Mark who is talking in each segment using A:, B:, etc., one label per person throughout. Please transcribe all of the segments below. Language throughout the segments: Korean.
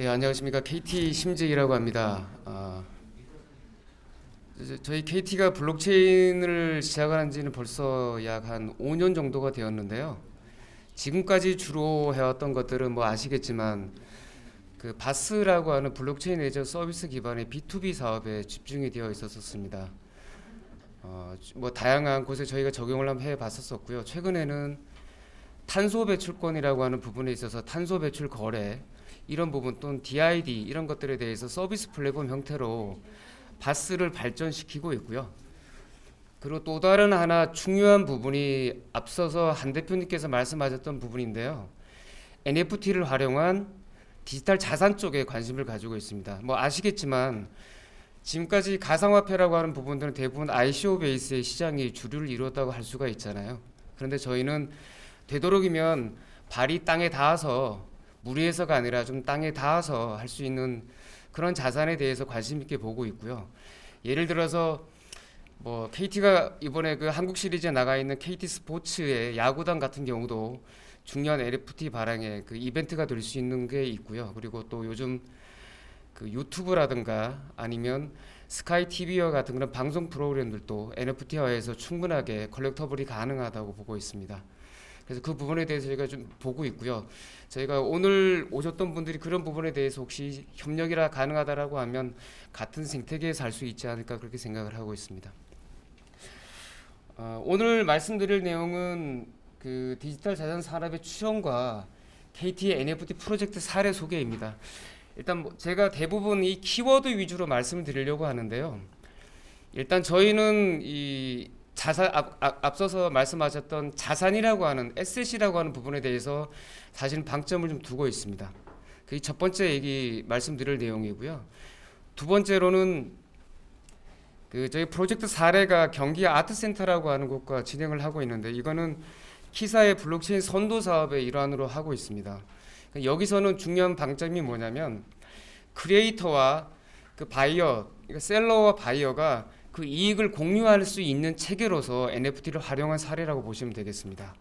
A: 예, 안녕하십니까. KT 심재이라고 합니다. 아, 저희 KT가 블록체인을 시작한 지는 벌써 약 한 5년 정도가 되었는데요. 지금까지 주로 해왔던 것들은 뭐 아시겠지만 그 바스라고 하는 블록체인 예저 서비스 기반의 B2B 사업에 집중이 되어 있었습니다. 어, 뭐 다양한 곳에 저희가 적용을 한번 해봤었었고요. 최근에는 탄소 배출권이라고 하는 부분에 있어서 탄소 배출 거래 이런 부분 또는 DID 이런 것들에 대해서 서비스 플랫폼 형태로 바스를 발전시키고 있고요. 그리고 또 다른 하나 중요한 부분이 앞서서 한 대표님께서 말씀하셨던 부분인데요. NFT를 활용한 디지털 자산 쪽에 관심을 가지고 있습니다. 뭐 아시겠지만 지금까지 가상화폐라고 하는 부분들은 대부분 ICO 베이스의 시장이 주류를 이루었다고 할 수가 있잖아요. 그런데 저희는 되도록이면 발이 땅에 닿아서 무리해서가 아니라 좀 땅에 닿아서 할 수 있는 그런 자산에 대해서 관심 있게 보고 있고요. 예를 들어서 뭐 KT가 이번에 그 한국 시리즈에 나가 있는 KT 스포츠의 야구단 같은 경우도 중년 LFT 발행의 그 이벤트가 될 수 있는 게 있고요. 그리고 또 요즘 그 유튜브라든가 아니면 스카이 TV와 같은 그런 방송 프로그램들도 NFT화에서 충분하게 컬렉터블이 가능하다고 보고 있습니다. 그래서 그 부분에 대해서 저희가 좀 보고 있고요. 저희가 오늘 오셨던 분들이 그런 부분에 대해서 혹시 협력이라 가능하다라고 하면 같은 생태계에 살 수 있지 않을까 그렇게 생각을 하고 있습니다. 어, 오늘 말씀드릴 내용은 그 디지털 자산 산업의 추천과 KT NFT 프로젝트 사례 소개입니다. 일단 뭐 제가 대부분 이 키워드 위주로 말씀을 드리려고 하는데요. 일단 저희는 이 자산 앞, 앞, 서서 말씀하셨던 자산이라고 하는 에셋이라고 하는 부분에 대해서 사실은 방점을 좀 두고 있습니다. 그게 첫 번째 얘기 말씀드릴 내용이고요. 두 번째로는 그 저희 프로젝트 사례가 경기 아트센터라고 하는 곳과 진행을 하고 있는데 이거는 키사의 블록체인 선도 사업의 일환으로 하고 있습니다. 그러니까 여기서는 중요한 방점이 뭐냐면 크리에이터와 그 바이어, 그러니까 셀러와 바이어가 그 이익을 공유할 수 있는 체계로서 NFT를 활용한 사례라고 보시면 되겠습니다.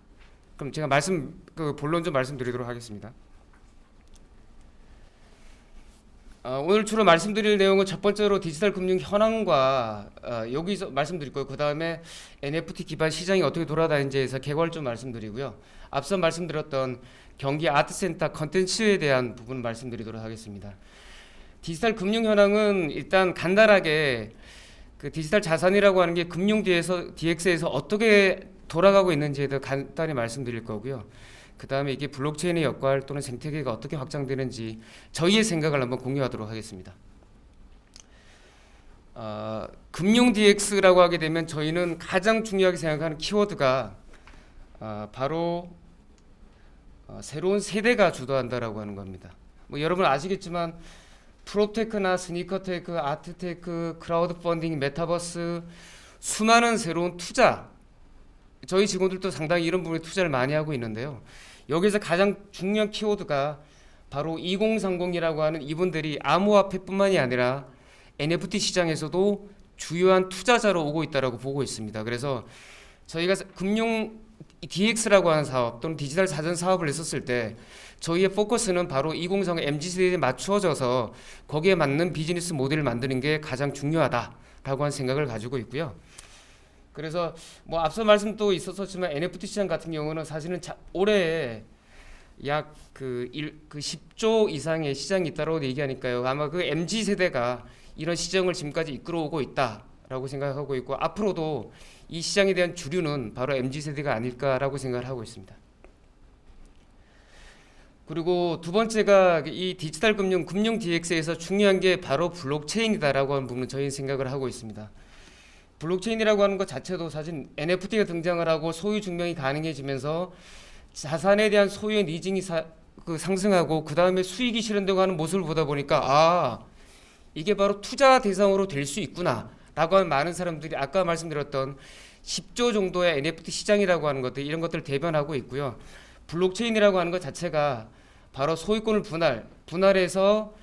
A: 그럼 제가 말씀 그 본론 좀 말씀드리도록 하겠습니다. 어, 오늘 주로 말씀드릴 내용은 첫 번째로 디지털 금융 현황과 어, 여기서 말씀드릴 거예요. 그 다음에 NFT 기반 시장이 어떻게 돌아다니는지에서 개괄 좀 말씀드리고요. 앞서 말씀드렸던 경기 아트센터 컨텐츠에 대한 부분 말씀드리도록 하겠습니다. 디지털 금융 현황은 일단 간단하게 그 디지털 자산이라고 하는 게 금융 뒤에서 DX에서 어떻게 돌아가고 있는지에 대해 간단히 말씀드릴 거고요. 그 다음에 이게 블록체인의 역할 또는 생태계가 어떻게 확장되는지 저희의 생각을 한번 공유하도록 하겠습니다. 어, 금융 DX라고 하게 되면 저희는 가장 중요하게 생각하는 키워드가 어, 바로 어, 새로운 세대가 주도한다라고 하는 겁니다. 뭐 여러분 아시겠지만 프로테크나 스니커테크, 아트테크, 크라우드 펀딩, 메타버스 수많은 새로운 투자 저희 직원들도 상당히 이런 부분에 투자를 많이 하고 있는데요. 여기서 가장 중요한 키워드가 바로 2030이라고 하는 이분들이 암호화폐뿐만이 아니라 NFT 시장에서도 주요한 투자자로 오고 있다라고 보고 있습니다. 그래서 저희가 금융 DX라고 하는 사업 또는 디지털 자전 사업을 했었을 때 저희의 포커스는 바로 2030 MZ 세대에 맞추어져서 거기에 맞는 비즈니스 모델을 만드는 게 가장 중요하다라고 한 생각을 가지고 있고요. 그래서 뭐 앞서 말씀도 있었었지만 NFT 시장 같은 경우는 사실은 올해 약그 그 10조 그 이상의 시장이 있다고 얘기하니까요. 아마 그 MZ 세대가 이런 시장을 지금까지 이끌어오고 있다라고 생각하고 있고 앞으로도 이 시장에 대한 주류는 바로 MZ 세대가 아닐까라고 생각을 하고 있습니다. 그리고 두 번째가 이 디지털 금융, 금융 DX에서 중요한 게 바로 블록체인이다라고 하는 부분을 저희는 생각을 하고 있습니다. 블록체인이라고 하는 것 자체도 사실 NFT가 등장을 하고 소유 증명이 가능해지면서 자산에 대한 소유의 니징이 사, 그 상승하고 그 다음에 수익이 실현되고 하는 모습을 보다 보니까 아 이게 바로 투자 대상으로 될 수 있구나라고 하는 많은 사람들이 아까 말씀드렸던 10조 정도의 NFT 시장이라고 하는 것들 이런 것들을 대변하고 있고요. 블록체인이라고 하는 것 자체가 바로 소유권을 분할, 분할해서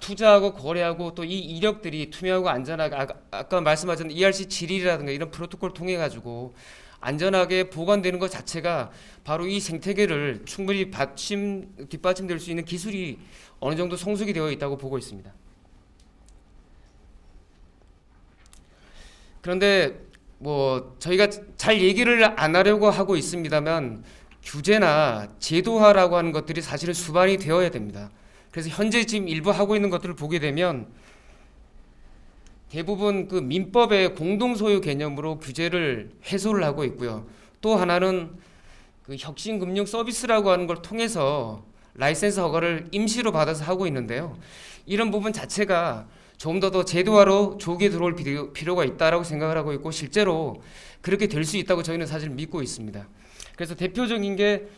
A: 투자하고 거래하고 또 이 이력들이 투명하고 안전하게 아, 까 말씀하신 ERC 질이라든가 이런 프로토콜 통해 가지고 안전하게 보관되는 것 자체가 바로 이 생태계를 충분히 받침 뒷받침될 수 있는 기술이 어느 정도 성숙이 되어 있다고 보고 있습니다. 그런데 뭐 저희가 잘 얘기를 안 하려고 하고 있습니다만 규제나 제도화라고 하는 것들이 사실은 수반이 되어야 됩니다. 그래서 현재 지금 일부 하고 있는 것들을 보게 되면 대부분 그 민법의 공동소유 개념으로 규제를 해소를 하고 있고요. 또 하나는 그 혁신금융 서비스라고 하는 걸 통해서 라이센스 허가를 임시로 받아서 하고 있는데요. 이런 부분 자체가 좀 더 더 제도화로 조기에 들어올 필요가 있다고 생각을 하고 있고 실제로 그렇게 될 수 있다고 저희는 사실 믿고 있습니다. 그래서 대표적인 게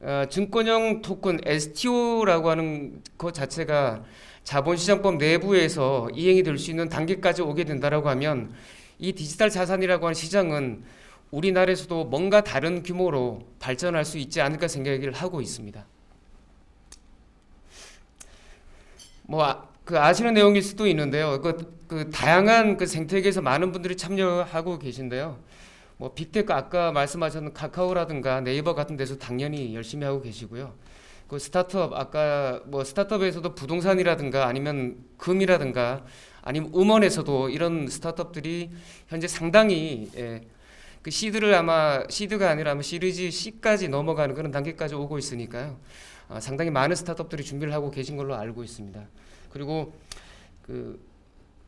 A: 어, 증권형 토큰 STO라고 하는 것 자체가 자본시장법 내부에서 이행이 될 수 있는 단계까지 오게 된다라고 하면 이 디지털 자산이라고 하는 시장은 우리나라에서도 뭔가 다른 규모로 발전할 수 있지 않을까 생각을 하고 있습니다. 뭐 아, 그 아시는 내용일 수도 있는데요. 그, 그 다양한 그 생태계에서 많은 분들이 참여하고 계신데요. 뭐 빅테크 아까 말씀하셨던 카카오라든가 네이버 같은 데서 당연히 열심히 하고 계시고요. 그 스타트업 아까 뭐 스타트업에서도 부동산이라든가 아니면 금이라든가 아니면 음원에서도 이런 스타트업들이 현재 상당히 예, 그 시드를 아마 시드가 아니라 아마 시리즈 C까지 넘어가는 그런 단계까지 오고 있으니까요. 아, 상당히 많은 스타트업들이 준비를 하고 계신 걸로 알고 있습니다. 그리고 그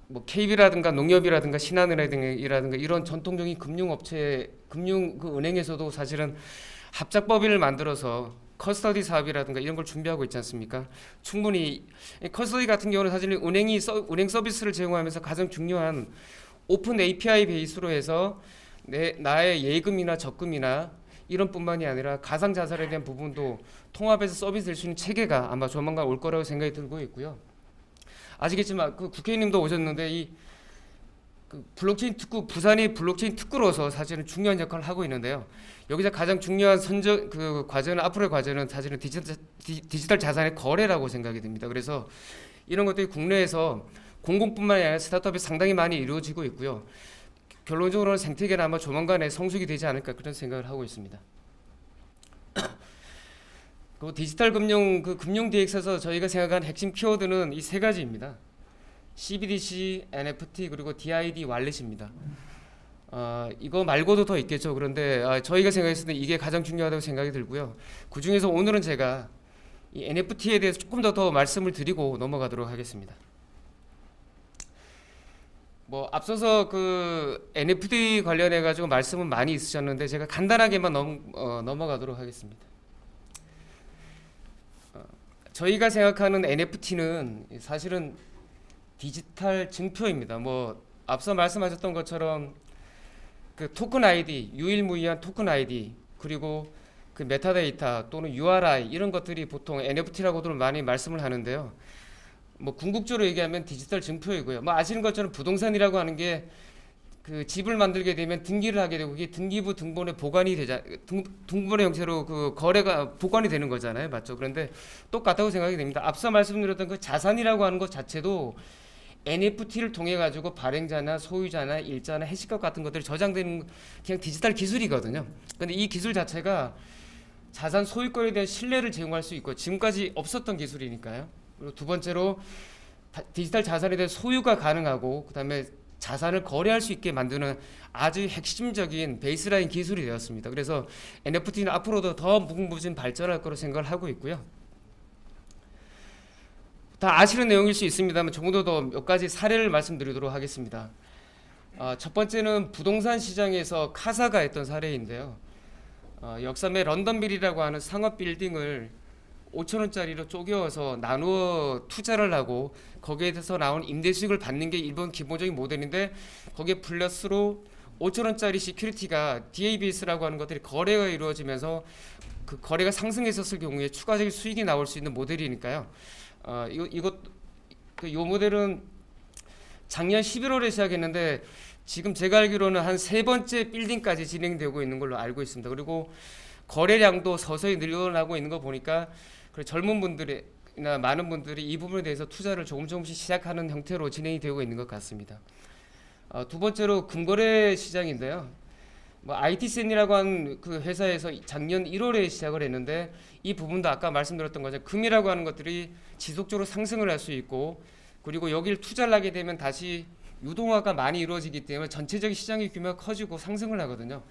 A: 뭐 KB라든가 농협이라든가 신한은행이라든가 이런 전통적인 금융업체 금융 그 은행에서도 사실은 합작법인을 만들어서 커스터디 사업이라든가 이런 걸 준비하고 있지 않습니까? 충분히 커스터디 같은 경우는 사실 은행이 서, 은행 서비스를 제공하면서 가장 중요한 오픈 API 베이스로 해서 내 나의 예금이나 적금이나 이런 뿐만이 아니라 가상 자산에 대한 부분도 통합해서 서비스 될수 있는 체계가 아마 조만간 올 거라고 생각이 들고 있고요. 아시겠지만 그 국회의원님도 오셨는데 이그 블록체인 특구 부산이 블록체인 특구로서 사실은 중요한 역할을 하고 있는데요. 여기서 가장 중요한 선정 그 과제는 앞으로의 과제는 사실은 디지털, 디지털 자산의 거래라고 생각이 듭니다. 그래서 이런 것들이 국내에서 공공뿐만 아니라 스타트업이 상당히 많이 이루어지고 있고요. 결론적으로는 생태계는 아마 조만간에 성숙이 되지 않을까 그런 생각을 하고 있습니다. 그 디지털 금융 그 금융 DX에서 저희가 생각한 핵심 키워드는 이 세 가지입니다. CBDC, NFT 그리고 DID 왈렛입니다. 어, 이거 말고도 더 있겠죠. 그런데 아, 저희가 생각했을 때 이게 가장 중요하다고 생각이 들고요. 그 중에서 오늘은 제가 이 NFT에 대해서 조금 더 더 말씀을 드리고 넘어가도록 하겠습니다. 뭐 앞서서 그 NFT 관련해 가지고 말씀은 많이 있으셨는데 제가 간단하게만 넘, 어, 넘어가도록 하겠습니다. 저희가 생각하는 NFT는 사실은 디지털 증표입니다. 뭐 앞서 말씀하셨던 것처럼 그 토큰 아이디, 유일무이한 토큰 아이디, 그리고 그 메타데이터 또는 URI 이런 것들이 보통 NFT라고들 많이 말씀을 하는데요. 뭐 궁극적으로 얘기하면 디지털 증표이고요. 뭐 아시는 것처럼 부동산이라고 하는 게그 집을 만들게 되면 등기를 하게 되고 그게 등기부 등본에 보관이 되자 등, 등본의 형태로 그 거래가 보관이 되는 거잖아요, 맞죠? 그런데 똑같다고 생각이 됩니다. 앞서 말씀드렸던 그 자산이라고 하는 것 자체도 NFT를 통해 가지고 발행자나 소유자나 일자나 해시값 같은 것들이 저장되는 그냥 디지털 기술이거든요. 근데 이 기술 자체가 자산 소유권에 대한 신뢰를 제공할 수 있고 지금까지 없었던 기술이니까요. 그리고 두 번째로 디지털 자산에 대한 소유가 가능하고 그다음에 자산을 거래할 수 있게 만드는 아주 핵심적인 베이스라인 기술이 되었습니다. 그래서 NFT는 앞으로도 더 무궁무진 발전할 거로 생각을 하고 있고요. 다 아시는 내용일 수 있습니다만 조금 더 몇 가지 사례를 말씀드리도록 하겠습니다. 어, 첫 번째는 부동산 시장에서 카사가 했던 사례인데요. 어, 역삼의 런던빌이라고 하는 상업 빌딩을 5천 원짜리로 쪼개어서 나누어 투자를 하고 거기에 대해서 나온 임대 수익을 받는 게 일본 기본적인 모델인데 거기에 플러스로 5천 원짜리 시큐리티가 DABS라고 하는 것들이 거래가 이루어지면서 그 거래가 상승했었을 경우에 추가적인 수익이 나올 수 있는 모델이니까요. 어, 이거 이거그요 모델은 작년 11월에 시작했는데 지금 제가 알기로는 한 세 번째 빌딩까지 진행되고 있는 걸로 알고 있습니다. 그리고 거래량도 서서히 늘어나고 있는 거 보니까 그리고 젊은 분들이나 많은 분들이 이 부분에 대해서 투자를 조금 조금씩 시작하는 형태로 진행이 되고 있는 것 같습니다. 어, 두 번째로 금거래 시장인데요. 뭐 i t c 이라고한그 회사에서 작년 1월에 시작을 했는데 이 부분도 아까 말씀드렸던 것처 금이라고 하는 것들이 지속적으로 상승을 할 수 있고 그리고 여기를 투자를 하게 되면 다시 유동화가 많이 이루어지기 때문에 전체적인 시장의 규모가 커지고 상승을 하거든요.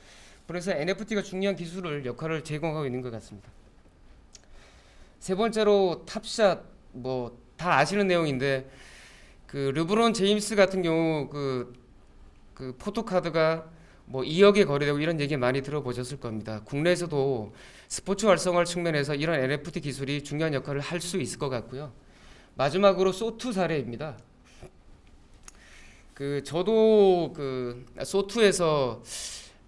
A: 그래서 NFT가 중요한 기술을 역할을 제공하고 있는 것 같습니다. 세 번째로 탑샷 뭐 다 아시는 내용인데 그 르브론 제임스 같은 경우 그, 그 포토카드가 뭐 2억에 거래되고 이런 얘기 많이 들어보셨을 겁니다. 국내에서도 스포츠 활성화 측면에서 이런 NFT 기술이 중요한 역할을 할 수 있을 것 같고요. 마지막으로 소투 사례입니다. 그 저도 그 소투에서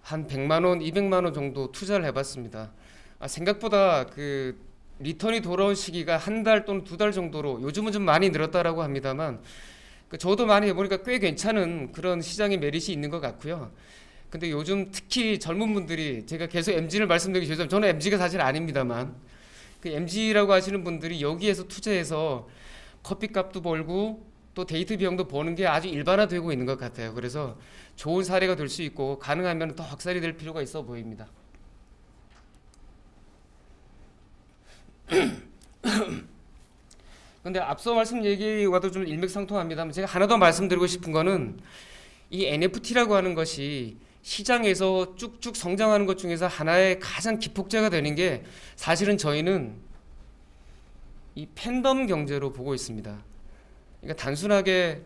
A: 한 100만 원, 200만 원 정도 투자를 해봤습니다. 아 생각보다 그 리턴이 돌아온 시기가 한 달 또는 두 달 정도로 요즘은 좀 많이 늘었다라고 합니다만 그 저도 많이 해보니까 꽤 괜찮은 그런 시장의 메릿이 있는 것 같고요. 근데 요즘 특히 젊은 분들이 제가 계속 MG를 말씀드리기 죄송합니다. 저는 MG가 사실 아닙니다만 그 MG라고 하시는 분들이 여기에서 투자해서 커피값도 벌고 또 데이트 비용도 버는 게 아주 일반화되고 있는 것 같아요. 그래서 좋은 사례가 될 수 있고 가능하면 더 확산이 될 필요가 있어 보입니다. 근데 앞서 말씀 얘기와도 좀 일맥상통합니다만 제가 하나 더 말씀드리고 싶은 거는 이 NFT라고 하는 것이 시장에서 쭉쭉 성장하는 것 중에서 하나의 가장 기폭제가 되는 게 사실은 저희는 이 팬덤 경제로 보고 있습니다. 그러니까 단순하게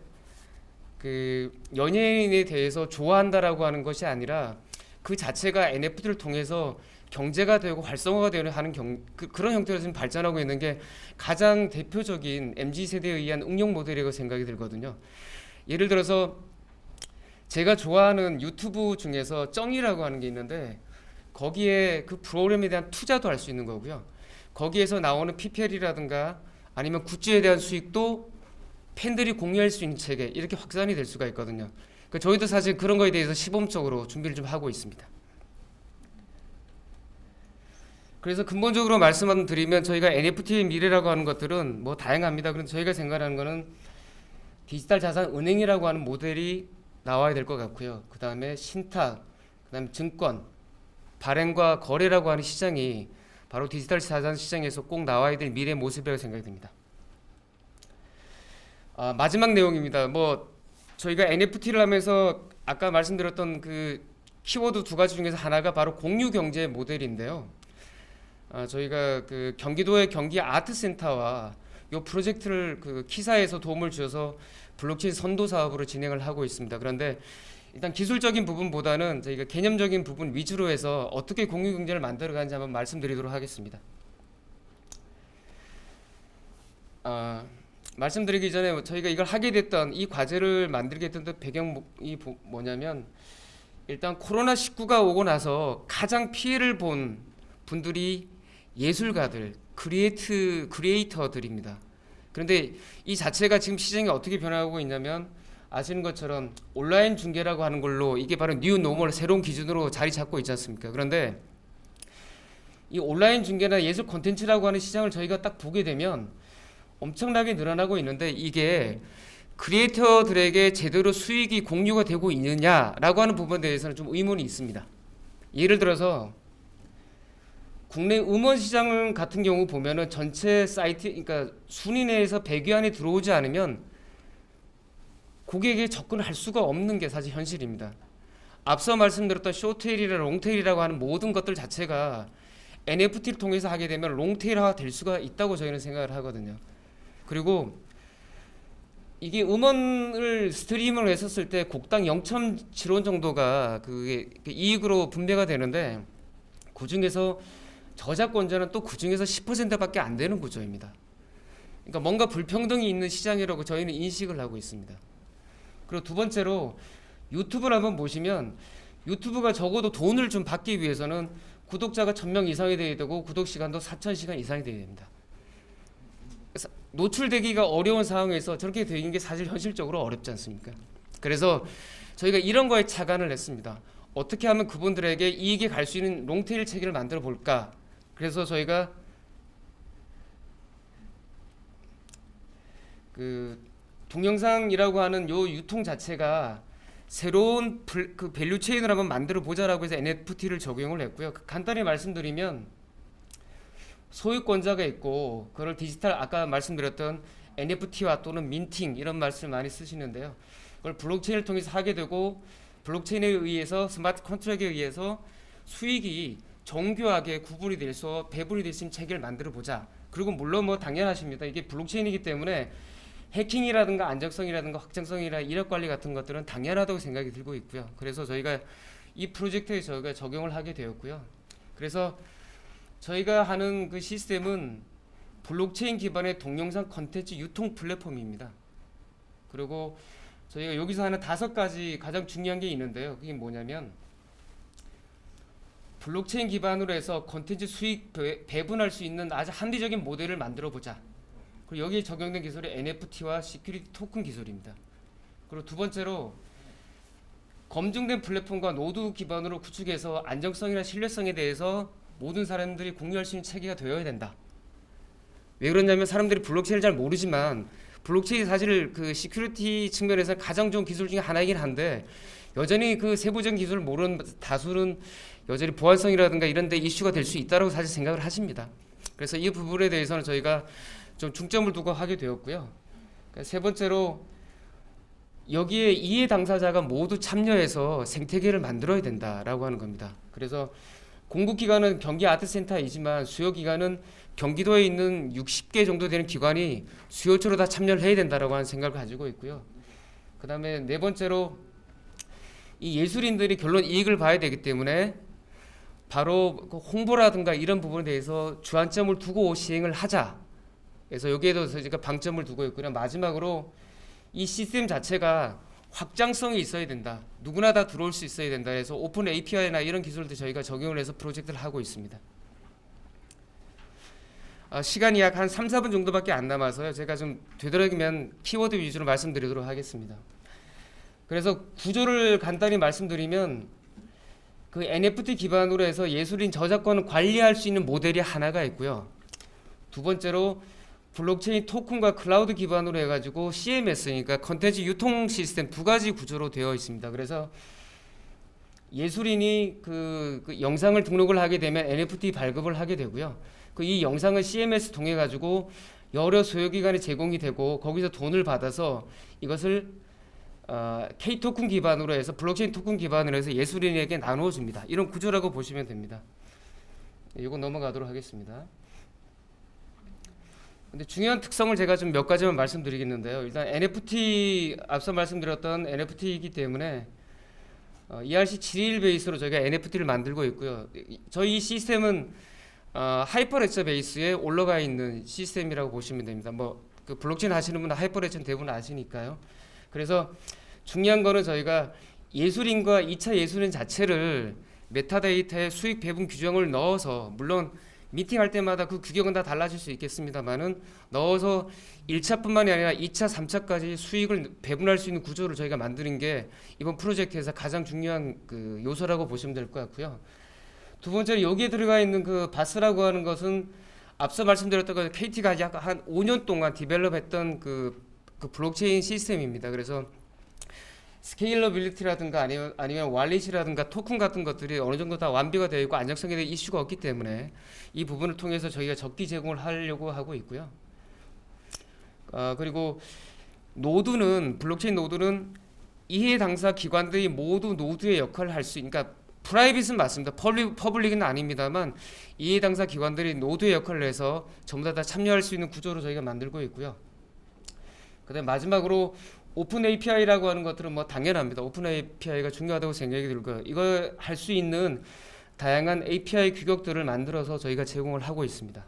A: 그 연예인에 대해서 좋아한다라고 하는 것이 아니라 그 자체가 NFT를 통해서 경제가 되고 활성화가 되는 하는 경, 그, 런 형태로 지금 발전하고 있는 게 가장 대표적인 m g 세대에 의한 응용 모델이라고 생각이 들거든요. 예를 들어서 제가 좋아하는 유튜브 중에서 쩡이라고 하는 게 있는데 거기에 그 프로그램에 대한 투자도 할 수 있는 거고요. 거기에서 나오는 PPL이라든가 아니면 굿즈에 대한 수익도 팬들이 공유할 수 있는 체계 이렇게 확산이 될 수가 있거든요. 그 저희도 사실 그런 거에 대해서 시범적으로 준비를 좀 하고 있습니다. 그래서 근본적으로 말씀만 드리면 저희가 NFT의 미래라고 하는 것들은 뭐 다양합니다. 그런데 저희가 생각하는 거는 디지털 자산 은행이라고 하는 모델이 나와야 될 것 같고요. 그 다음에 신탁, 그 다음에 증권, 발행과 거래라고 하는 시장이 바로 디지털 자산 시장에서 꼭 나와야 될 미래 모습이라고 생각이 듭니다. 아, 마지막 내용입니다. 뭐 저희가 NFT를 하면서 아까 말씀드렸던 그 키워드 두 가지 중에서 하나가 바로 공유 경제 모델인데요. 아, 저희가 그 경기도의 경기 아트센터와 이 프로젝트를 그 키사에서 도움을 주셔서 블록체인 선도 사업으로 진행을 하고 있습니다. 그런데 일단 기술적인 부분보다는 저희가 개념적인 부분 위주로 해서 어떻게 공유 경제를 만들어 가는지 한번 말씀드리도록 하겠습니다. 아, 말씀드리기 전에 저희가 이걸 하게 됐던 이 과제를 만들게 됐던 배경이 뭐냐면 일단 코로나 19가 오고 나서 가장 피해를 본 분들이 예술가들, 크리에이트 크리에이터들입니다. 그런데 이 자체가 지금 시장이 어떻게 변화하고 있냐면 아시는 것처럼 온라인 중계라고 하는 걸로 이게 바로 뉴 노멀 새로운 기준으로 자리 잡고 있지 않습니까? 그런데 이 온라인 중계나 예술 콘텐츠라고 하는 시장을 저희가 딱 보게 되면 엄청나게 늘어나고 있는데 이게 크리에이터들에게 제대로 수익이 공유가 되고 있느냐라고 하는 부분에 대해서는 좀 의문이 있습니다. 예를 들어서 국내 음원 시장은 같은 경우 보면은 전체 사이트 그러니까 순위 내에서 100위 안에 들어오지 않으면 고객에 게 접근할 수가 없는 게 사실 현실입니다. 앞서 말씀드렸던 쇼테일이나 롱테일이라고 하는 모든 것들 자체가 NFT를 통해서 하게 되면 롱테일화될 수가 있다고 저희는 생각을 하거든요. 그리고 이게 음원을 스트리밍을 했었을 때 곡당 0.7원 정도가 그게 이익으로 분배가 되는데 그 중에서 저작권자는 또 그 중에서 10%밖에 안 되는 구조입니다. 그러니까 뭔가 불평등이 있는 시장이라고 저희는 인식을 하고 있습니다. 그리고 두 번째로 유튜브를 한번 보시면 유튜브가 적어도 돈을 좀 받기 위해서는 구독자가 1000명 이상이 돼야 되고 구독 시간도 4000시간 이상이 돼야 됩니다. 노출되기가 어려운 상황에서 저렇게 되는 게 사실 현실적으로 어렵지 않습니까? 그래서 저희가 이런 거에 착안을 했습니다. 어떻게 하면 그분들에게 이익이 갈 수 있는 롱테일 체계를 만들어 볼까? 그래서 저희가 그 동영상이라고 하는 요 유통 자체가 새로운 불, 그 밸류 체인을 한번 만들어 보자라고 해서 NFT를 적용을 했고요. 그 간단히 말씀드리면 소유권자가 있고 그걸 디지털 아까 말씀드렸던 NFT와 또는 민팅 이런 말씀 을 많이 쓰시는데요. 그걸 블록체인을 통해서 하게 되고 블록체인에 의해서 스마트 컨트랙에 의해서 수익이 정교하게 구분이 돼서 배분이 될 수 있는 체계를 만들어 보자. 그리고 물론 뭐 당연하십니다. 이게 블록체인이기 때문에 해킹이라든가 안정성이라든가 확장성이나 이력 관리 같은 것들은 당연하다고 생각이 들고 있고요. 그래서 저희가 이 프로젝트에 저희가 적용을 하게 되었고요. 그래서 저희가 하는 그 시스템은 블록체인 기반의 동영상 컨텐츠 유통 플랫폼입니다. 그리고 저희가 여기서 하는 다섯 가지 가장 중요한 게 있는데요. 그게 뭐냐면 블록체인 기반으로 해서 컨텐츠 수익 배, 분할수 있는 아주 합리적인 모델을 만들어 보자. 그리고 여기에 적용된 기술이 NFT와 시큐리티 토큰 기술입니다. 그리고 두 번째로 검증된 플랫폼과 노드 기반으로 구축해서 안정성이나 신뢰성에 대해서 모든 사람들이 공유할 수 있는 체계가 되어야 된다. 왜 그러냐면 사람들이 블록체인을 잘 모르지만 블록체인 사실 그 시큐리티 측면에서 가장 좋은 기술 중에 하나이긴 한데 여전히 그 세부적인 기술을 모르는 다수는 여전히 보안성이라든가 이런 데 이슈가 될 수 있다고 사실 생각을 하십니다. 그래서 이 부분에 대해서는 저희가 좀 중점을 두고 하게 되었고요. 그러니까 세 번째로 여기에 이해 당사자가 모두 참여해서 생태계를 만들어야 된다라고 하는 겁니다. 그래서 공급기관은 경기 아트센터이지만 수요기관은 경기도에 있는 60개 정도 되는 기관이 수요처로 다 참여를 해야 된다라고 하는 생각을 가지고 있고요. 그 다음에 네 번째로 이 예술인들이 결론 이익을 봐야 되기 때문에 바로 그 홍보라든가 이런 부분에 대해서 주안점을 두고 시행을 하자. 그래서 여기에도 그러 방점을 두고 있고요. 마지막으로 이 시스템 자체가 확장성이 있어야 된다. 누구나 다 들어올 수 있어야 된다. 그래서 오픈 API나 이런 기술도 저희가 적용을 해서 프로젝트를 하고 있습니다. 어, 시간이 약 한 3, 4분 정도밖에 안 남아서요. 제가 좀 되도록이면 키워드 위주로 말씀드리도록 하겠습니다. 그래서 구조를 간단히 말씀드리면 그 NFT 기반으로 해서 예술인 저작권을 관리할 수 있는 모델이 하나가 있고요. 두 번째로 블록체인 토큰과 클라우드 기반으로 해가지고 CMS니까 그러니까 그러 컨텐츠 유통 시스템 두 가지 구조로 되어 있습니다. 그래서 예술인이 그, 그 영상을 등록을 하게 되면 NFT 발급을 하게 되고요. 그이 영상을 CMS 통해 가지고 여러 소요기관에 제공이 되고 거기서 돈을 받아서 이것을 어, K 토큰 기반으로 해서 블록체인 토큰 기반으로 해서 예술인에게 나누어 줍니다. 이런 구조라고 보시면 됩니다. 이거 네, 넘어가도록 하겠습니다. 근데 중요한 특성을 제가 좀 몇 가지만 말씀드리겠는데요. 일단 NFT 앞서 말씀드렸던 NFT이기 때문에 어, ERC 7 1 베이스로 저희가 NFT를 만들고 있고요. 저희 시스템은 어, 하이퍼레처 베이스에 올라가 있는 시스템이라고 보시면 됩니다. 뭐그 블록체인 하시는 분은 하이퍼레처 대부분 아시니까요. 그래서 중요한 거는 저희가 예술인과 2차 예술인 자체를 메타데이터의 수익 배분 규정을 넣어서 물론 미팅할 때마다 그 규격은 다 달라질 수 있겠습니다만은 넣어서 1차뿐만이 아니라 2차, 3차까지 수익을 배분할 수 있는 구조를 저희가 만드는 게 이번 프로젝트에서 가장 중요한 그 요소라고 보시면 될 것 같고요. 두 번째는 여기에 들어가 있는 그 바스라고 하는 것은 앞서 말씀드렸던 것 KT가 약한 5년 동안 디벨롭했던 그, 그 블록체인 시스템입니다. 그래서 스케일러빌리티라든가 아니면, 아니면 왈릿이라든가 토큰 같은 것들이 어느 정도 다 완비가 되어 있고 안정성에 대한 이슈가 없기 때문에 이 부분을 통해서 저희가 적기 제공을 하려고 하고 있고요. 아, 그리고 노드는 블록체인 노드는 이해 당사 기관들이 모두 노드의 역할을 할 수, 그러니까 프라이빗은 맞습니다. 퍼블릭, 퍼블릭은 아닙니다만 이해당사 기관들이 노드의 역할을 해서 전부 다, 다 참여할 수 있는 구조로 저희가 만들고 있고요. 그다음 마지막으로 오픈 API라고 하는 것들은 뭐 당연합니다. 오픈 API가 중요하다고 생각이 들고요. 이거 할수 있는 다양한 API 규격들을 만들어서 저희가 제공을 하고 있습니다.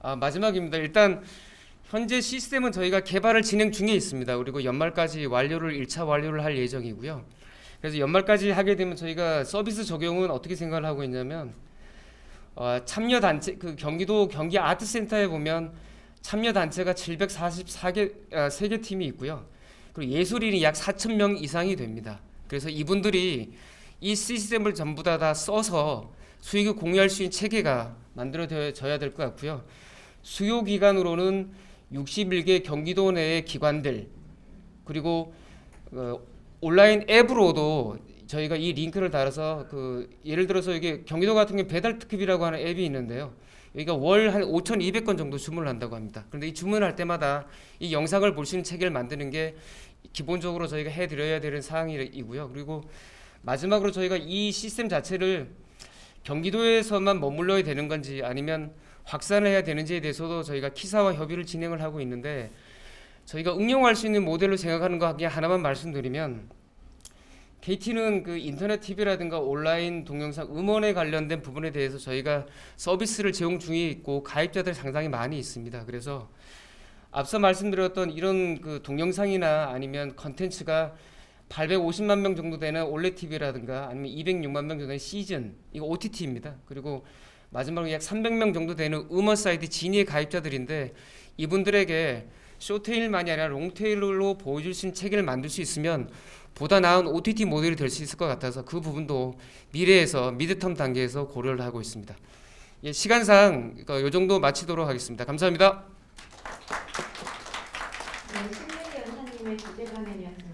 A: 아, 마지막입니다. 일단 현재 시스템은 저희가 개발을 진행 중에 있습니다. 그리고 연말까지 완료를 1차 완료를 할 예정이고요. 그래서 연말까지 하게 되면 저희가 서비스 적용은 어떻게 생각을 하고 있냐면 어, 참여 단체 그 경기도 경기 아트 센터에 보면 참여 단체가 744개 아, 3개 팀이 있고요. 그리고 예술인이 약 4천 명 이상이 됩니다. 그래서 이분들이 이 시스템을 전부 다, 다 써서 수익을 공유할 수 있는 체계가 만들어져야 될 것 같고요. 수요 기간으로는 61개 경기도 내의 기관들 그리고 어, 온라인 앱으로도 저희가 이 링크를 달아서 그 예를 들어서 이게 경기도 같은 경우 배달 특급이라고 하는 앱이 있는데요. 여기가 월 한 5,200건 정도 주문을 한다고 합니다. 그런데 이 주문할 때마다 이 영상을 볼 수 있는 체계를 만드는 게 기본적으로 저희가 해드려야 되는 사항이고요. 그리고 마지막으로 저희가 이 시스템 자체를 경기도에서만 머물러야 되는 건지 아니면 확산을 해야 되는지에 대해서도 저희가 키사와 협의를 진행을 하고 있는데 저희가 응용할 수 있는 모델로 생각하는 거 그냥 하나만 말씀드리면 KT는 그 인터넷 TV라든가 온라인 동영상 음원에 관련된 부분에 대해서 저희가 서비스를 제공 중에 있고 가입자들 상당히 많이 있습니다. 그래서 앞서 말씀드렸던 이런 그 동영상이나 아니면 컨텐츠가 850만 명 정도 되는 올레 TV라든가 아니면 206만 명 정도 되는 시즌 이거 OTT입니다. 그리고 마지막으로 약 300명 정도 되는 음원 사이트 진의 가입자들인데 이분들에게 쇼테일만이 아니라 롱테일로 보여줄 수 있는 체계 만들 수 있으면 보다 나은 OTT 모델이 될 수 있을 것 같아서 그 부분도 미래에서 미드텀 단계에서 고려를 하고 있습니다. 예, 시간상 이 그 정도 마치도록 하겠습니다. 감사합니다. 네, 신문 연사님의 주제 발언이었습니다.